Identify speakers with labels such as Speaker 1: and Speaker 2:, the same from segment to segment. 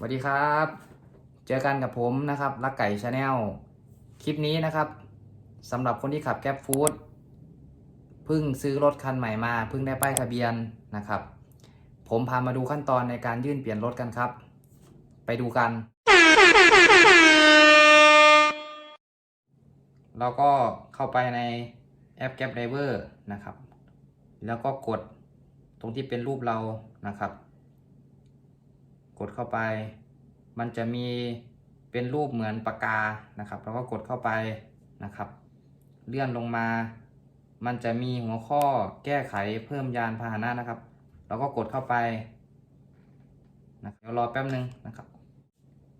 Speaker 1: สวัสดีครับ เจอกันกับผมนะครับลักไก่ชาแนลคลิปนี้นะครับสำหรับคนที่ขับแก๊ปฟู้ดเพิ่งซื้อรถคันใหม่มาเพิ่งได้ป้ายทะเบียนนะครับ ผมพามาดูขั้นตอนในการยื่นเปลี่ยนรถกันครับ ไปดูกัน เราก็เข้าไปในแอป Gap Driver นะครับ แล้วก็กดตรงที่เป็นรูปเรานะครับ กดเข้าไป มันจะมีเป็นรูปเหมือนปากกานะครับแล้วก็กดเข้าไปนะครับ เลื่อนลงมา มันจะมีหัวข้อแก้ไขเพิ่มยานพาหนะนะครับเราก็กดเข้าไปนะเดี๋ยวรอแป๊บนึงนะครับ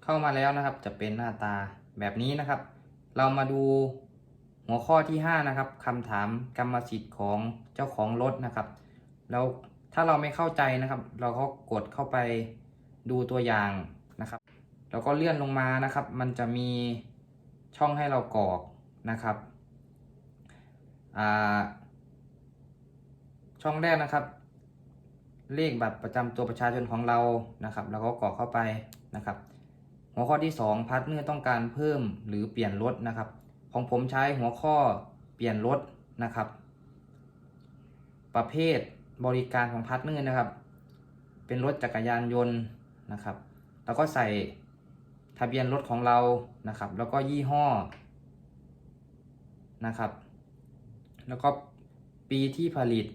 Speaker 1: เข้ามาแล้วนะครับจะเป็นหน้าตาแบบนี้นะครับ เรามาดูหัวข้อที่5นะครับคำถามกรรมสิทธิ์ของเจ้าของรถนะครับแล้วถ้าเราไม่เข้าใจนะครับ เราก็กดเข้าไป ดูตัวอย่างนะครับ แล้วก็เลื่อนลงมานะครับ มันจะมีช่องให้เรากรอกนะครับช่องแรกนะครับ เลขบัตรประจำตัวประชาชนของเรานะครับ แล้วก็กรอกเข้าไปนะครับ หัวข้อที่ 2 พาร์ทเนอร์ต้องการเพิ่มหรือเปลี่ยนรถนะครับ ของผมใช้หัวข้อเปลี่ยนรถนะครับ ประเภทบริการของพาร์ทเนอร์นะครับ เป็นรถจักรยานยนต์ นะครับ แล้วก็ใส่ทะเบียนรถของเรานะครับ แล้วก็ยี่ห้อนะครับ แล้วก็ปีที่ผลิต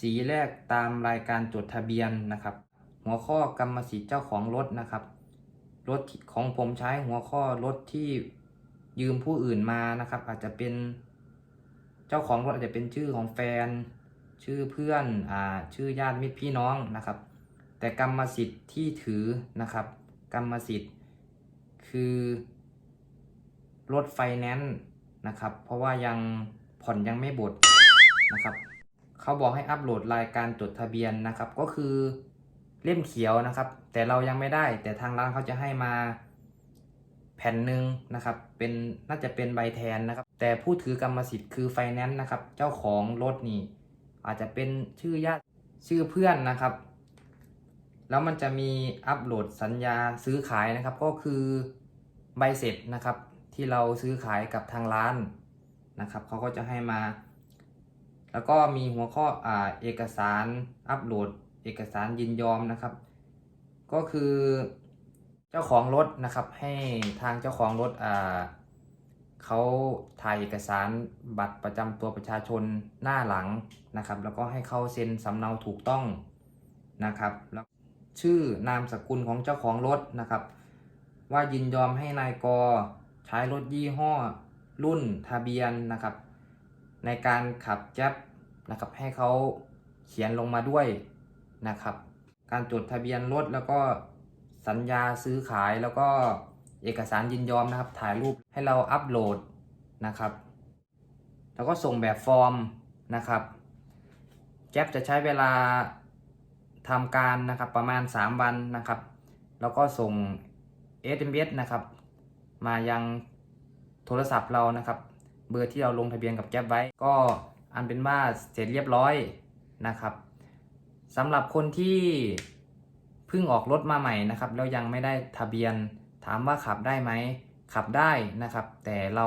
Speaker 1: สีแรกตามรายการจดทะเบียนนะครับ หัวข้อกรรมสิทธิ์เจ้าของรถนะครับรถของผมใช้หัวข้อรถที่ยืมผู้อื่นมานะครับ อาจจะเป็นเจ้าของรถอาจจะเป็นชื่อของแฟน ชื่อเพื่อนอ่าชื่อญาติมิตรพี่น้องนะครับ แต่กรรมสิทธิ์ที่ถือนะครับ กรรมสิทธิ์คือรถไฟแนนซ์นะครับ เพราะว่ายังผ่อนยังไม่บดนะครับเขาบอกให้อัปโหลดรายการจดทะเบียนนะครับ ก็คือเล่มเขียวนะครับ แต่เรายังไม่ได้ แต่ทางร้านเขาจะให้มาแผ่นหนึ่งนะครับ เป็นน่าจะเป็นใบแทนนะครับ แต่ผู้ถือกรรมสิทธิ์คือไฟแนนซ์นะครับ เจ้าของรถนี่ อาจจะเป็นชื่อญาติชื่อเพื่อนนะครับ แล้วมันจะมีอัปโหลดสัญญาซื้อขายนะครับ ก็คือใบเสร็จนะครับ ที่เราซื้อขายกับทางร้านนะครับเขาก็จะให้มา แล้วก็มีหัวข้ออ่าเอกสารอัปโหลด เอกสารยินยอมนะครับ ก็คือเจ้าของรถนะครับ ให้ทางเจ้าของรถอ่า เขาถ่ายเอกสารบัตรประจำตัวประชาชนหน้าหลังนะครับ แล้วก็ให้เขาเซ็นสำเนาถูกต้องนะครับแล้วชื่อนามสกุลของเจ้าของรถนะครับ ว่ายินยอมให้นายกใช้รถยี่ห้อรุ่นทะเบียนนะครับ ในการขับแจ๊บนะครับให้เขาเขียนลงมาด้วยนะครับ การจดทะเบียนรถแล้วก็สัญญาซื้อขายแล้วก็ เอกสารยินยอมนะครับ ถ่ายรูปให้เราอัปโหลดนะครับ แล้วก็ส่งแบบฟอร์มนะครับแจ๊บจะใช้เวลาทำการนะครับประมาณ 3 วันนะครับ แล้วก็ส่ง SMS นะครับ มายังโทรศัพท์เรานะครับ เบอร์ที่เราลงทะเบียนกับแก๊ปไว้ ก็อันเป็นว่าเสร็จเรียบร้อยนะครับสำหรับคนที่เพิ่งออกรถมาใหม่นะครับ แล้วยังไม่ได้ทะเบียน ถามว่าขับได้ไหมขับได้นะครับ แต่เรา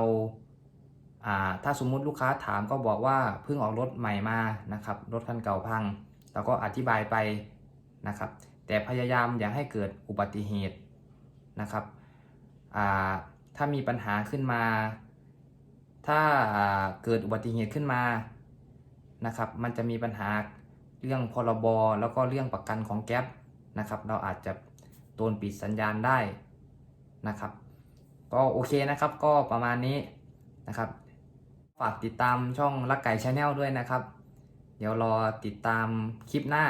Speaker 1: ถ้าสมมุติลูกค้าถามก็บอกว่าเพิ่งออกรถใหม่มานะครับรถคันเก่าพังเราก็อธิบายไปนะครับ แต่พยายามอย่าให้เกิดอุบัติเหตุนะครับถ้ามีปัญหาขึ้นมา ถ้าอ่าเกิดอุบัติเหตุขึ้นมานะครับ มันจะมีปัญหาเรื่องพรบแล้วก็เรื่องประกันของแก๊ปนะครับ เราอาจจะโดนปิดสัญญาณได้ นะครับ ก็โอเคนะครับก็ประมาณนี้นะครับ ฝากติดตามช่องลักไก่ชาแนลด้วยนะครับ เดี๋ยวรอติดตามคลิปหน้า